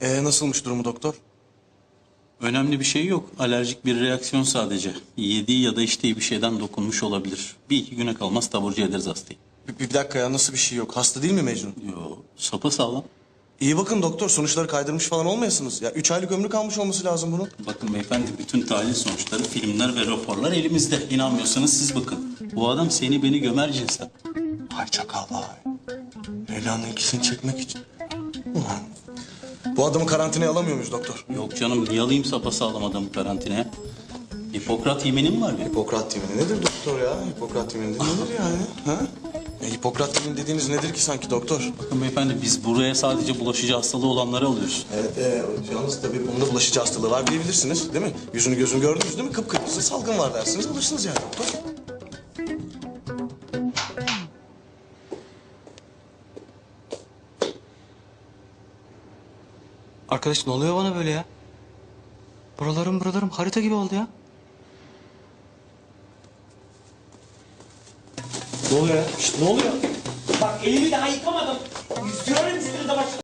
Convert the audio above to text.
Ee, nasılmış durumu doktor? Önemli bir şey yok. Alerjik bir reaksiyon sadece. Yediği ya da içtiği bir şeyden dokunmuş olabilir. Bir iki güne kalmaz taburcu ederiz hastayı. Bir, bir dakika ya nasıl bir şey yok? Hasta değil mi Mecnun? Yo, sapa sağlam. İyi bakın doktor sonuçları kaydırmış falan olmayasınız. Ya üç aylık ömrü kalmış olması lazım bunun. Bakın beyefendi bütün tahlil sonuçları, filmler ve raporlar elimizde. İnanmıyorsanız siz bakın. Bu adam seni beni gömer cinsen. Ay çakal vay. Leyla'nın ikisini çekmek için. Ulan. Bu adamı karantinaya alamıyor muyuz doktor? Yok canım niye alayım sapa sağlam adamı karantinaya? Hipokrat yeminin var benim. Hipokrat yemini nedir doktor ya? Hipokrat yemini nedir yani? Ha? Ya, Hipokrat yemini dediğiniz nedir ki sanki doktor? Bakın beyefendi biz buraya sadece bulaşıcı hastalığı olanları alıyoruz. Evet, e, yalnız tabii bunda bulaşıcı hastalığı var diyebilirsiniz değil mi? Yüzünü gözünü gördünüz değil mi? Kıpkırmızı salgın var dersiniz, alırsınız yani doktor. Arkadaş ne oluyor bana böyle ya? Buralarım buralarım harita gibi oldu ya. Ne oluyor ya? Şişt, ne oluyor? Bak elimi daha yıkamadım. Yüzüyorum üstünüze başladım.